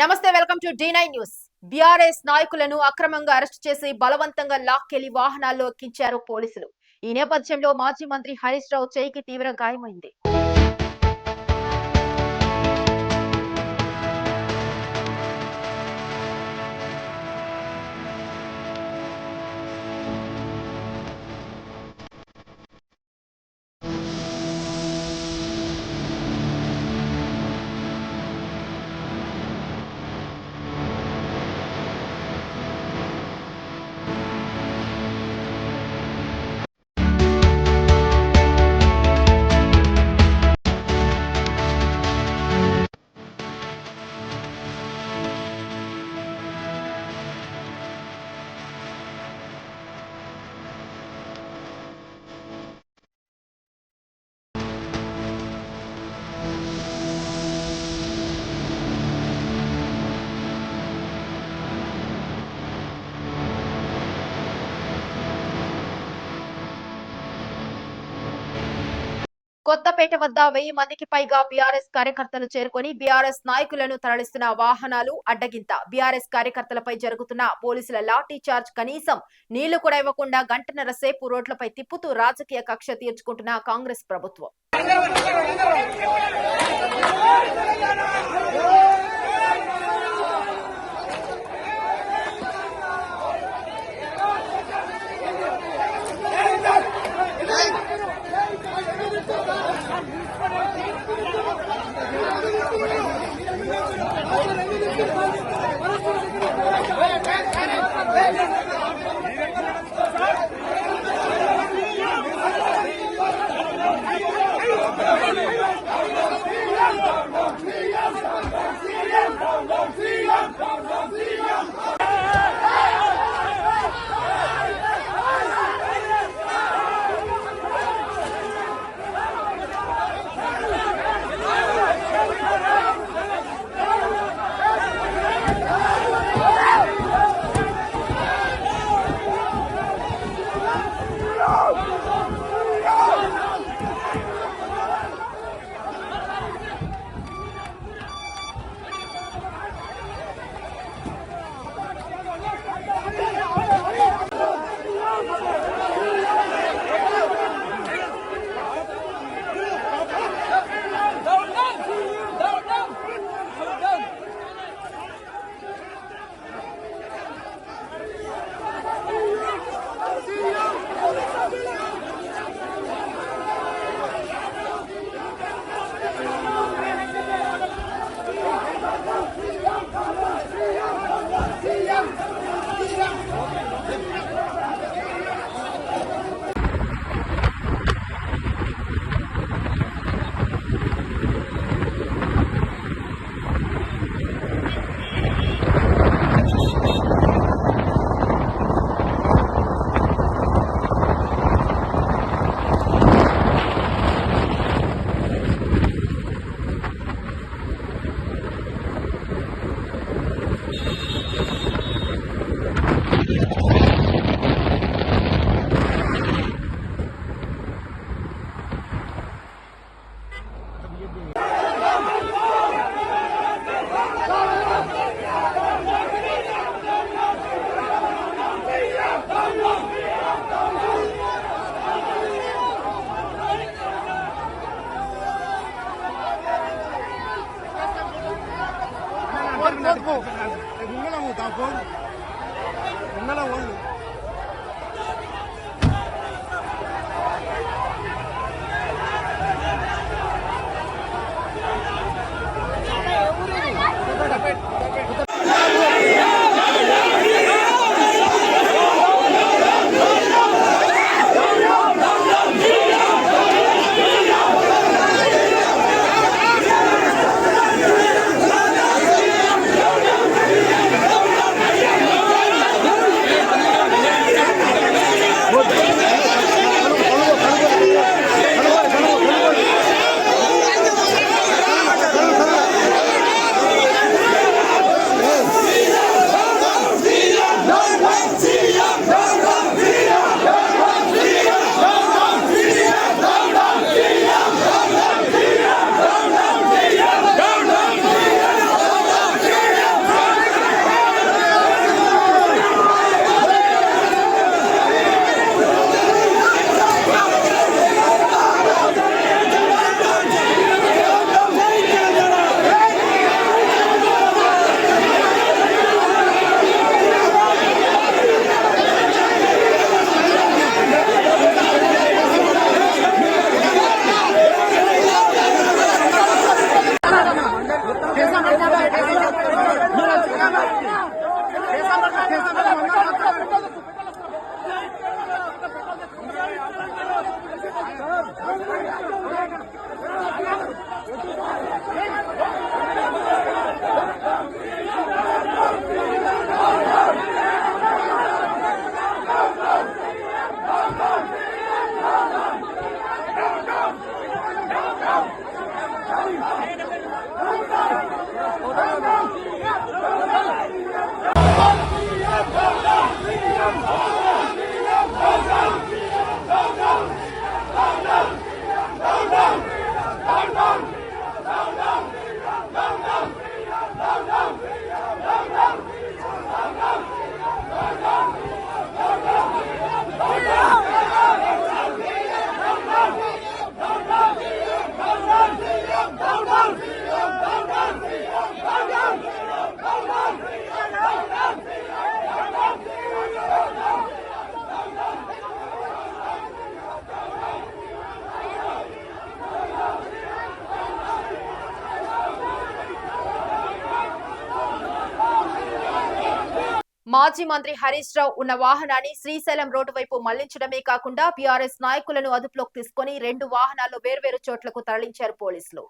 నమస్తే welcome to D nine news. BRS నాయకులను అక్రమంగా అరెస్ట్ చేసి బలవంతంగా లాక్కెళ్ళి వాహనాల్లో ఎక్కించారు పోలీసులు. ఈ నేపథ్యంలో మాజీ మంత్రి హరీష్ రావు చేయికి తీవ్ర గాయమైంది. కొత్తపేట వద్ద వెయ్యి మందికి పైగా బీఆర్ఎస్ కార్యకర్తలు చేరుకొని బీఆర్ఎస్ నాయకులను తరలిస్తున్న వాహనాలు అడ్డగింత. బీఆర్ఎస్ కార్యకర్తలపై జరుగుతున్న పోలీసుల లాఠీ చార్జ్ కనీసం నీళ్ళు కూడా ఇవ్వకుండా గంటన్నర సేపు రోడ్లపై తిప్పుతూ రాజకీయ కక్ష తీర్చుకుంటున్న కాంగ్రెస్ ప్రభుత్వం. ¡No మాజీ మంత్రి హరీష్ రావు ఉన్న వాహనాన్ని శ్రీశైలం రోడ్డు వైపు మళ్ళించడమే కాకుండా బీఆర్ఎస్ నాయకులను అదుపులోకి తీసుకుని రెండు వాహనాల్లో వేర్వేరు చోట్లకు తరలించారు పోలీసులు.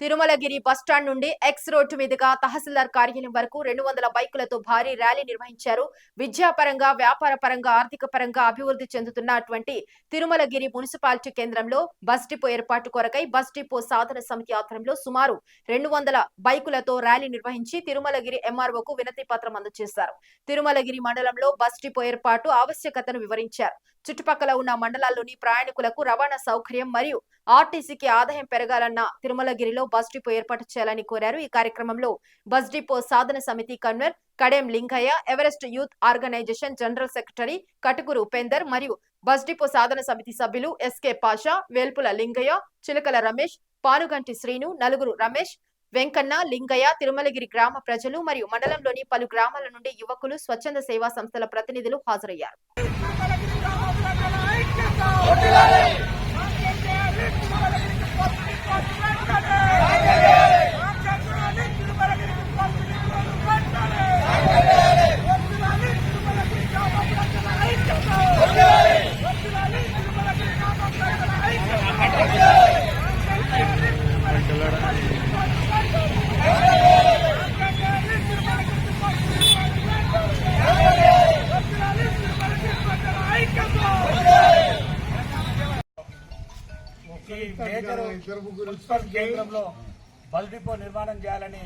తిరుమలగిరి బస్టాండ్ నుండి ఎక్స్ రోడ్డు మీదుగా తహసీల్దార్ కార్యాలయం వరకు రెండు వందల బైకులతో భారీ ర్యాలీ నిర్వహించారు. విద్యాపరంగా వ్యాపార పరంగా ఆర్థిక పరంగా అభివృద్ధి చెందుతున్నటువంటి తిరుమలగిరి మున్సిపాలిటీ కేంద్రంలో బస్ డిపో ఏర్పాటు కొరకై బస్ డిపో సాధన సమితి ఆధ్వర్యంలో సుమారు రెండు వందల బైకులతో ర్యాలీ నిర్వహించి తిరుమలగిరి ఎంఆర్ఓకు వినతి పత్రం అందజేశారు. తిరుమలగిరి మండలంలో బస్ డిపో ఏర్పాటు ఆవశ్యకతను వివరించారు. చుట్టుపక్కల ఉన్న మండలాల్లోని ప్రయాణికులకు రవాణా సౌకర్యం మరియు ఆర్టీసీకి ఆదాయం పెరగాలన్న తిరుమలగిరిలో బస్ డిపో ఏర్పాటు చేయాలని కోరారు. ఈ కార్యక్రమంలో బస్ డిపో సాధన సమితి convener Kadem Lingaiah Everest youth organisation general secretary Katukuru Upender మరియు బస్ డిపో సాధన సమితి సభ్యులు ఎస్కే పాషా వేల్పుల లింగయ్య చిలకల రమేష్ పానుగంటి శ్రీను నలుగురు రమేష్ వెంకన్న లింగయ్య తిరుమలగిరి గ్రామ ప్రజలు మరియు మండలంలోని పలు గ్రామాల నుండి యువకులు స్వచ్ఛంద సేవా సంస్థల ప్రతినిధులు హాజరయ్యారు. కొట్టాలి ఈ మేజర్ మున్సిపల్ కేంద్రంలో బస్ డిపో నిర్మాణం చేయాలని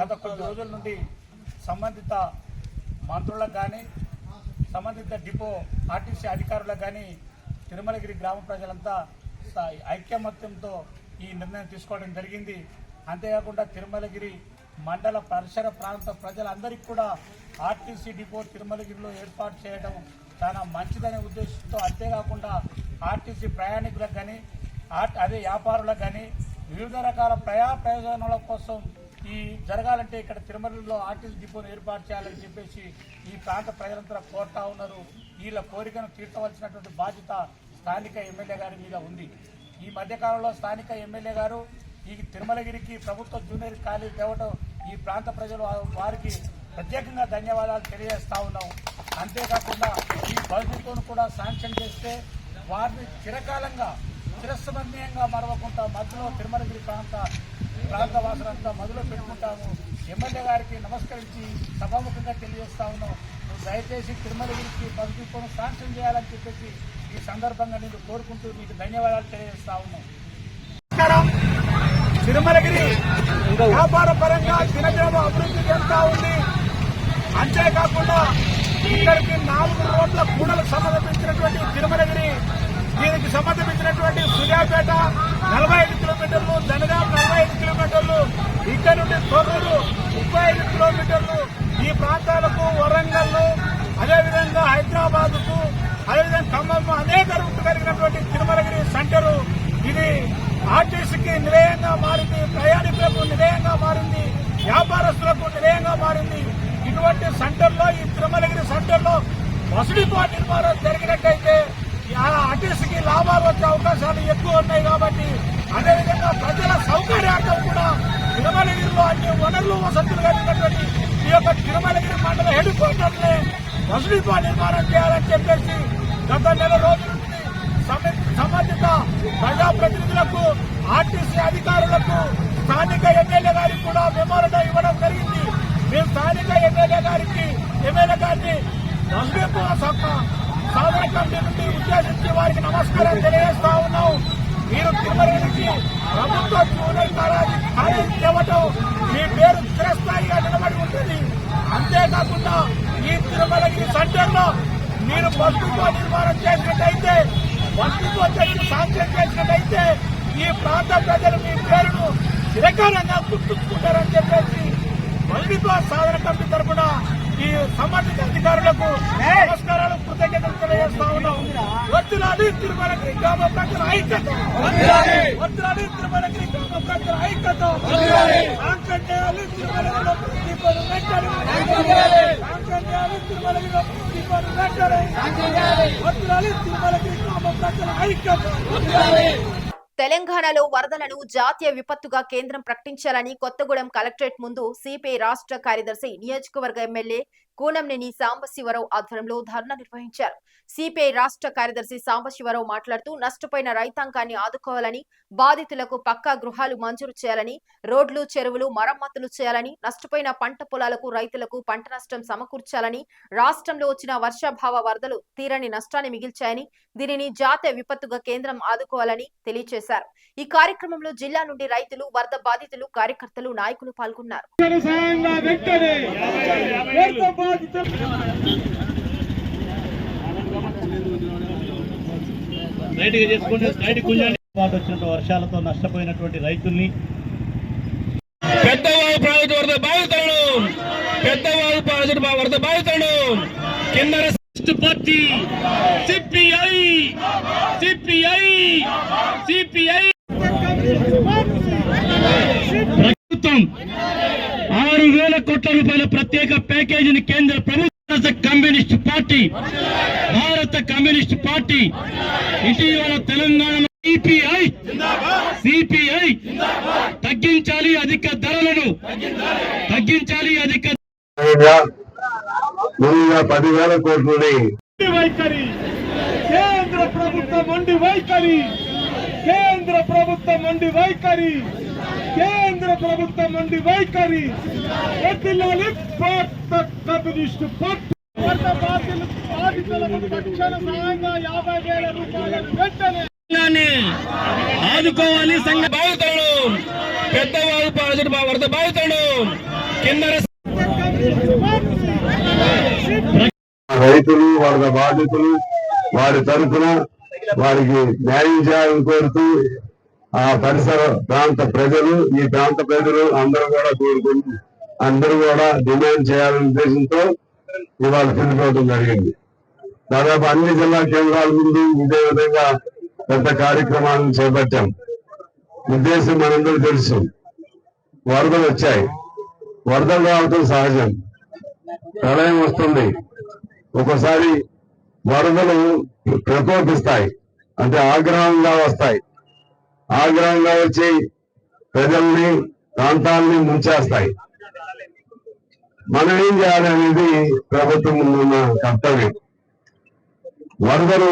గత కొద్ది రోజుల నుండి సంబంధిత మంత్రులకు కానీ సంబంధిత డిపో ఆర్టీసీ అధికారులకు కానీ తిరుమలగిరి గ్రామ ప్రజలంతా ఐక్యమత్యంతో ఈ నిర్ణయం తీసుకోవడం జరిగింది. అంతేకాకుండా తిరుమలగిరి మండల పరిసర ప్రాంత ప్రజలందరికీ కూడా ఆర్టీసీ డిపో తిరుమలగిరిలో ఏర్పాటు చేయడం చాలా మంచిదనే ఉద్దేశంతో అంతేకాకుండా ఆర్టీసీ ప్రయాణికులకు కానీ అదే వ్యాపారులకు కానీ వివిధ రకాల ప్రయా ప్రయోజనాల కోసం ఈ జరగాలంటే ఇక్కడ తిరుమలలో ఆర్టీసీ డిపోను ఏర్పాటు చేయాలని చెప్పేసి ఈ ప్రాంత ప్రజలంతా కోరుతా ఉన్నారు. వీళ్ళ కోరికను తీర్చవలసినటువంటి బాధ్యత స్థానిక ఎమ్మెల్యే గారి మీద ఉంది. ఈ మధ్యకాలంలో స్థానిక ఎమ్మెల్యే గారు ఈ తిరుమలగిరికి ప్రభుత్వ జూనియర్ కాలేజ్ తేవటం ఈ ప్రాంత ప్రజలు వారికి ప్రత్యేకంగా ధన్యవాదాలు తెలియజేస్తా ఉన్నాం. అంతేకాకుండా ఈ బస్ కూడా శాంక్షన్ చేస్తే వారిని చిరకాలంగా చిరస్మరణీయంగా మరవకుండా మధ్యలో తిరుమలగిరి ప్రాంత ప్రాంత వాసులంతా మధ్యలో పెట్టుకుంటాము. ఎమ్మెల్యే గారికి నమస్కరించి సభాముఖంగా తెలియజేస్తా ఉన్నాం. నువ్వు దయచేసి తిరుమలగిరికి బస్ శాంక్షన్ చేయాలని చెప్పేసి ఈ సందర్భంగా నేను కోరుకుంటూ మీకు ధన్యవాదాలు తెలియజేస్తా ఉన్నాం. తిరుమలగిరి వ్యాపార పరంగా దినదినం అభివృద్ధి చెందుతా ఉంది. అంతేకాకుండా ఇక్కడికి నాలుగు రోడ్ల కూడలకు సంబంధించినటువంటి తిరుమలగిరి దీనికి సంబంధించినటువంటి సూర్యాపేట నలభై ఐదు కిలోమీటర్లు జనగాం నలభై ఐదు కిలోమీటర్లు ఇక్కడ నుండి తొర్రూరు ముప్పై ఐదు కిలోమీటర్లు ఈ ప్రాంతాలకు వరంగల్ అదేవిధంగా హైదరాబాద్కు అదేవిధంగా ఖమ్మం అనేక రూట్లు కలిగినటువంటి తిరుమలగిరి సెంటరు. ఇది ఆర్టీసీకి నిలయంగా మారింది ప్రయాణికులకు నిలయంగా మారింది వ్యాపారస్తులకు నిలయంగా మారింది. ఇటువంటి సెంటర్లో ఈ తిరుమలగిరి సెంటర్లో బస్ నిర్మాణం జరిగినట్టయితే ఆర్టీసీకి లాభాలు వచ్చే అవకాశాలు ఎక్కువ ఉన్నాయి కాబట్టి అదేవిధంగా ప్రజల సౌకర్యార్థం కూడా తిరుమలగిరిలో అన్ని వనరులు వసతులు కలిగినటువంటి ఈ యొక్క తిరుమలగిరి మండల హెడ్ క్వార్టర్లే బస్ నిర్మాణం చేయాలని చెప్పేసి గత నెల రోజుల నుండి సంబంధిత ప్రజాప్రతినిధులకు ఆర్టీసీ అధికారులకు స్థానిక ఎమ్మెల్యే గారికి కూడా మెమోరండం ఇవ్వడం జరిగింది. మేము స్థానిక ఎమ్మెల్యే గారికి ఎమ్మెల్యే గారిని నలుగురు సాధన కమిటీ నుండి ఉద్దేశించి వారికి నమస్కారం తెలియజేస్తా ఉన్నాం. మీరు తిరుమలగిరికి ప్రభుత్వ జూనియర్ కాలేజీ ఇవ్వటం మీ పేరు చిరస్థాయిగా నిలబడి ఉంటుంది. అంతేకాకుండా ఈ తిరుమలగిరి సెంటర్లో మీరు బస్సుతో నిర్మాణం చేసినట్టయితే బస్సుతో తెచ్చి శాంక్షన్ చేసినట్టయితే ఈ ప్రాంత ప్రజలు మీ పేరును చిరకాలంగా గుర్తుంచుకుంటారని చెప్పేసి మల్లితో సాధన కమిటీ తరఫున ఈ సంబంధిత అధికారులకు నమస్కారాలు కృతజ్ఞతలు తెలియజేస్తా ఉన్నాం. వద్దులాది తిరుమలగిరి గ్రామ ప్రజల ఐక్యత. వద్దులాది తిరుమలగిరి గ్రామ ప్రజల ఐక్యత. దీపాలు వెంటనే. శాంక్షన్ చేయాలి తిరుమలగిరి దీపాలు వెంటనే. వద్దురాలి తిరుమలగిరి గ్రామ ప్రజల ఐక్యత. తెలంగాణలో వరదలను జాతీయ విపత్తుగా కేంద్రం ప్రకటించాలని కొత్తగూడెం కలెక్టరేట్ ముందు సిపిఐ రాష్ట్ర కార్యదర్శి నియోజకవర్గ ఎమ్మెల్యే కూనంనేని సాంబశివరావు ఆధ్వర్యంలో ధర్నా నిర్వహించారు. సిపిఐ రాష్ట్ర కార్యదర్శి సాంబశివరావు మాట్లాడుతూ నష్టపోయిన రైతాంగాన్ని ఆదుకోవాలని బాధితులకు పక్కా గృహాలు మంజూరు చేయాలని రోడ్లు చెరువులు మరమ్మతులు చేయాలని నష్టపోయిన పంట పొలాలకు రైతులకు పంట నష్టం సమకూర్చాలని రాష్ట్రంలో వచ్చిన వర్షాభావ వరదలు తీరని నష్టాన్ని మిగిల్చాయని దీనిని జాతీయ విపత్తుగా కేంద్రం ఆదుకోవాలని తెలియజేశారు. ఈ కార్యక్రమంలో జిల్లా నుండి రైతులు వరద బాధితులు కార్యకర్తలు నాయకులు పాల్గొన్నారు. బాధితులు వచ్చినటువంటి వర్షాలతో నష్టపోయినటువంటి రైతుల్ని పెద్దవాగు ప్రాజెక్టు వరద బాధితులను పెద్దవాగు ప్రాజెక్టు వరద బాధితులను కింద పార్టీ సిపిఐ సిపిఐ సిపిఐ. ప్రభుత్వం ఆరు వేల కోట్ల రూపాయల ప్రత్యేక ప్యాకేజీని కేంద్ర ప్రభుత్వ కమ్యూనిస్ట్ పార్టీ భారత కమ్యూనిస్ట్ పార్టీ ఇటీవల తెలంగాణలో సిపిఐ సిపిఐ తగ్గించాలి అధిక ధరలను తగ్గించాలి అధిక పదివేల కోట్లని వైఖరి కేంద్ర ప్రభుత్వం మొండి వైఖరి కేంద్ర ప్రభుత్వం మొండి వైఖరి. కేంద్ర ప్రభుత్వం మొండి వైఖరి. భారత కమ్యూనిస్టు పార్టీ. బాధితులు ఆదుకోవాలి సంఘ బాధితులను పెద్దవాళ్ళు ప్రాజెక్టు వరద బాధితులను కింద రైతులు వాళ్ళ బాధితులు వారి తరఫున వారికి న్యాయం చేయాలని కోరుతూ ఆ పరిసర ప్రాంత ప్రజలు ఈ ప్రాంత ప్రజలు అందరూ కూడా కోరుకుని అందరూ కూడా డిమాండ్ చేయాలనే ఉద్దేశంతో ఇవాళ పిలుపుకోవడం జరిగింది. దాదాపు అన్ని జిల్లా కేంద్రాల ముందు ఇదే విధంగా పెద్ద కార్యక్రమాలను చేపట్టాం. ఉద్దేశం మనందరూ తెలుసు. వరదలు వచ్చాయి. వరదలు రావటం సహజం. ప్రళయం వస్తుంది. ఒకసారి వరదలు ప్రకోపిస్తాయి. అంటే ఆగ్రహంగా వస్తాయి. ఆగ్రహంగా వచ్చి ప్రజల్ని ప్రాంతాలని ముంచేస్తాయి. మనం ఏం చేయాలి అనేది ప్రభుత్వం ముందున్న కర్తవ్యం. వరదలు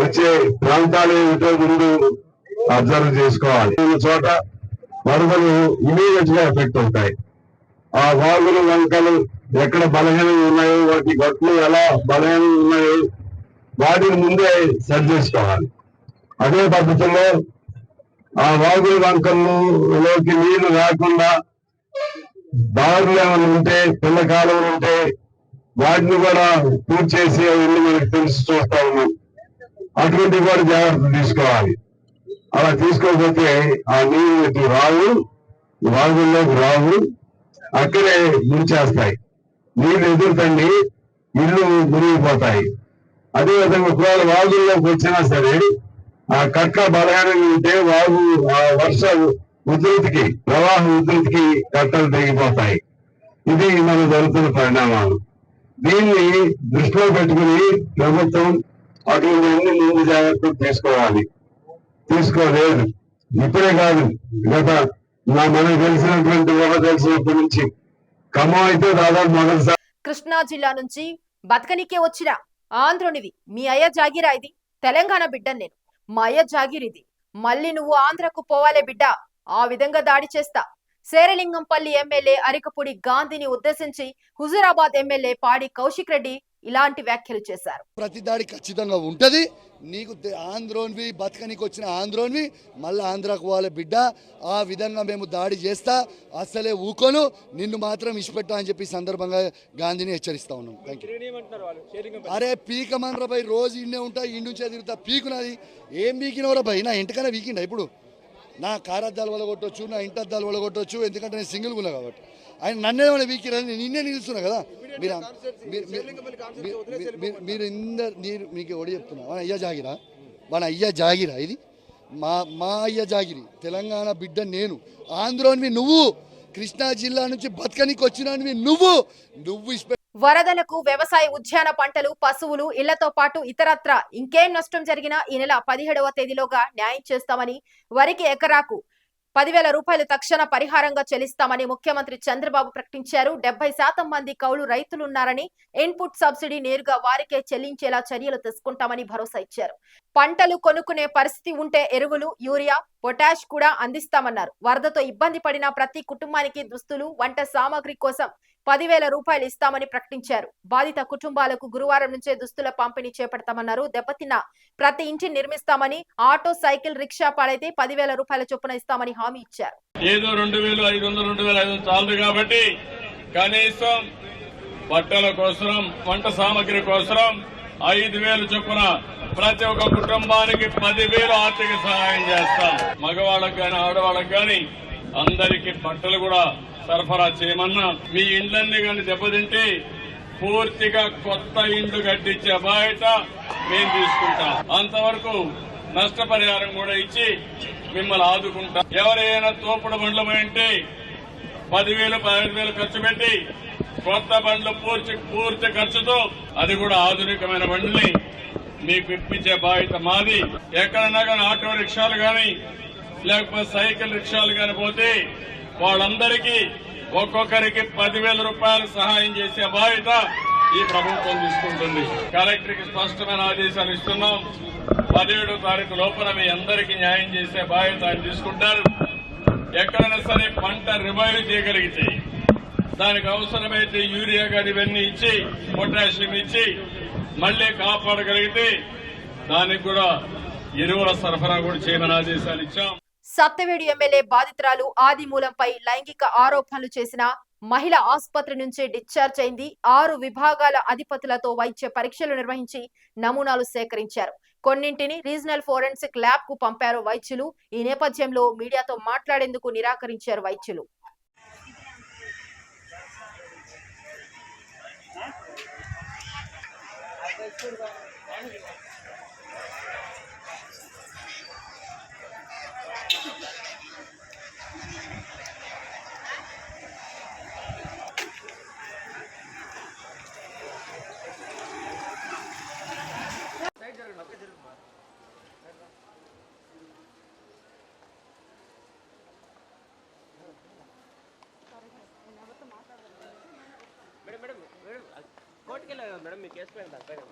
వచ్చే ప్రాంతాలు ఏమిటో ముందు అబ్జర్వ్ చేసుకోవాలి. ఈ చోట వరదలు ఇమీడియట్గా ఎఫెక్ట్ అవుతాయి. ఆ వాగులు వంకలు ఎక్కడ బలహీనం ఉన్నాయో వాటి గట్లు ఎలా బలహీనం ఉన్నాయో వాటిని ముందే సెట్ చేసుకోవాలి. అదే పద్ధతిలో ఆ వాగులు వంకల్లోకి నీళ్ళు రాకుండా బాగులు ఏమైనా ఉంటే పిల్ల కాలువలు ఉంటే వాటిని కూడా పూర్తి చేసి అవన్నీ మనకి తెలిసి చూస్తా ఉన్నాం. అటువంటి కూడా జాగ్రత్త తీసుకోవాలి. అలా తీసుకోకపోతే ఆ నీళ్ళు రావు వాగుల్లోకి రావు అక్కడే ముంచేస్తాయి నీళ్ళు ఎదురుతండి ఇల్లు మునిగిపోతాయి. అదే విధంగా ఒకవేళ వాగుల్లోకి వచ్చినా సరే ఆ కట్ట బలహీనంగా ఉంటే వాగు ఆ వర్ష ఉధృతికి ప్రవాహ ఉధృతికి కట్టలు తెగిపోతాయి. ఇది మన జరుగుతున్న పరిణామాలు. దీన్ని దృష్టిలో పెట్టుకుని ప్రభుత్వం అటువంటి ముందు జాగ్రత్తలు తీసుకోవాలి. తీసుకోలేదు. ఇప్పుడే కాదు. గత నా మనకు తెలిసినటువంటి ఒక తెలిసినప్పటి నుంచి ఖమ్మం అయితే దాదాపు మొదటిసారి కృష్ణా జిల్లా నుంచి బతకనికే వచ్చిన ఆంధ్రునివి. మీ అయ్య జాగిరా ఇది. తెలంగాణ బిడ్డ నేను. మయ జాగిరిది. మళ్ళీ నువ్వు ఆంధ్రకు పోవాలే బిడ్డ. ఆ విధంగా దాడి చేస్తా. శేరలింగంపల్లి ఎమ్మెల్యే అరికపూడి గాంధీని ఉద్దేశించి హుజూరాబాద్ ఎమ్మెల్యే పాడి కౌశిక్ రెడ్డి ఇలాంటి వ్యాఖ్యలు చేశారు. ప్రతి దాడి ఖచ్చితంగా ఉంటది. నీకు ఆంధ్రోన్వి బతకనికి వచ్చిన ఆంధ్రోన్వి మళ్ళీ ఆంధ్రాకు పోవాలి బిడ్డ. ఆ విధంగా మేము దాడి చేస్తా అసలే ఊకోను. నిన్ను మాత్రం ఇచ్చిపెట్టా అని చెప్పి సందర్భంగా గాంధీని హెచ్చరిస్తా ఉన్నాం. థ్యాంక్ యూ అరే పీకమనరా భయ్ రోజు ఇండే ఉంటా ఇండి నుంచే తిరుగుతా. పీకునది. ఏం పీకినవరా భయ్? నా ఇంటికన్నా పీకిండా ఇప్పుడు? నా కారద్దాలు వలగొట్టొచ్చు నా ఇంటద్దాలు వలగొట్టొచ్చు ఎందుకంటే నేను సింగిల్గా ఉన్నా కాబట్టి. ఆయన నన్నేమైనా వీకిరని నిన్నే నిలుస్తున్నా కదా. మీరు మీరు- ఇందరు మీరు మీకు ఎవడు చెప్తున్నా. మన అయ్య జాగిరా. మన అయ్య జాగిరా ఇది. మా మా అయ్య జాగిరి. తెలంగాణ బిడ్డ నేను. ఆంధ్రోన్వి నువ్వు. కృష్ణా జిల్లా నుంచి బతకనికి వచ్చినవి నువ్వు. నువ్వు ఇష్ట వరదలకు వ్యవసాయ ఉద్యాన పంటలు పశువులు ఇళ్ళతో పాటు ఇతరత్ర ఇంకేం నష్టం జరిగినా ఈ నెల పదిహేడవ తేదీలోగా న్యాయం చేస్తామని వరికి ఎకరాకు పదివేల రూపాయలు తక్షణ పరిహారంగా చెల్లిస్తామని ముఖ్యమంత్రి చంద్రబాబు ప్రకటించారు. డెబ్బై శాతం మంది కౌలు రైతులున్నారని ఇన్పుట్ సబ్సిడీ నేరుగా వారికే చెల్లించేలా చర్యలు తీసుకుంటామని భరోసా ఇచ్చారు. పంటలు కొనుక్కునే పరిస్థితి ఉంటే ఎరువులు యూరియా పొటాష్ కూడా అందిస్తామన్నారు. వరదతో ఇబ్బంది పడిన ప్రతి కుటుంబానికి దుస్తులు వంట సామాగ్రి కోసం పదివేల రూపాయలు ఇస్తామని ప్రకటించారు. బాధిత కుటుంబాలకు గురువారం నుంచే దుస్తుల పంపిణీ చేపడతామన్నారు. దెబ్బతిన్న ప్రతి ఇంటిని నిర్మిస్తామని ఆటో సైకిల్ రిక్షా పాడైతే పదివేల రూపాయల చొప్పున ఇస్తామని హామీ ఇచ్చారు. ఏదో రెండు వేలు ఐదు వందలు రెండు వేల ఐదు చాలదు కాబట్టి కనీసం బట్టల కోసం వంట సామాగ్రి కోసం ఐదు వేలు చొప్పున ప్రతి ఒక్క కుటుంబానికి పదివేలు ఆర్థిక సహాయం చేస్తాం. మగవాళ్ళకి కానీ ఆడవాళ్ళకి కానీ అందరికీ బట్టలు కూడా సరఫరా చేయమన్నా మీ ఇండ్లన్నీ కానీ దెబ్బతింటే పూర్తిగా కొత్త ఇండ్లు కట్టించే బాధ్యత మేము తీసుకుంటాం. అంతవరకు నష్టపరిహారం కూడా ఇచ్చి మిమ్మల్ని ఆదుకుంటాం. ఎవరైనా తోపుడు బండ్లు పోయింటే పదివేలు పదిహేను వేలు ఖర్చు పెట్టి కొత్త బండ్లు పూర్తి పూర్తి ఖర్చుతో అది కూడా ఆధునికమైన బండ్లని మీకు ఇప్పించే బాధ్యత మాది. ఎక్కడన్నా కానీ ఆటో రిక్షాలు కానీ లేకపోతే సైకిల్ రిక్షాలు కానీ పోతే వాళ్ళందరికీ ఒక్కొక్కరికి పదివేల రూపాయలు సహాయం చేసే బాధ్యత ఈ ప్రభుత్వం తీసుకుంటుంది. కలెక్టర్కి స్పష్టమైన ఆదేశాలు ఇస్తున్నాం. పదిహేడో తారీఖు లోపల మీ అందరికీ న్యాయం చేసే బాధ్యత ఆయన తీసుకుంటారు. ఎక్కడైనా సరే పంట రివైవ్ చేయగలిగితే దానికి అవసరమైతే యూరియా గాని ఇవన్నీ ఇచ్చి పొటాషియం ఇచ్చి మళ్ళీ కాపాడగలిగితే దానికి కూడా ఎరువుల సరఫరా కూడా చేయమని ఆదేశాలు ఇచ్చాం. సత్తవేడు ఎమ్మెల్యే బాధితురాలు ఆదిమూలంపై లైంగిక ఆరోపణలు చేసిన మహిళ ఆసుపత్రి నుంచే డిశ్చార్జ్ అయింది. ఆరు విభాగాల అధిపతులతో వైద్య పరీక్షలు నిర్వహించి నమూనాలు సేకరించారు. కొన్నింటిని రీజనల్ ఫోరెన్సిక్ ల్యాబ్కు పంపారు వైద్యులు. ఈ నేపథ్యంలో మీడియాతో మాట్లాడేందుకు నిరాకరించారు వైద్యులు. మేడం మేడం మేడం కోర్టుకెళ్ళా మేడం మీ కేసు పైన దానిపైన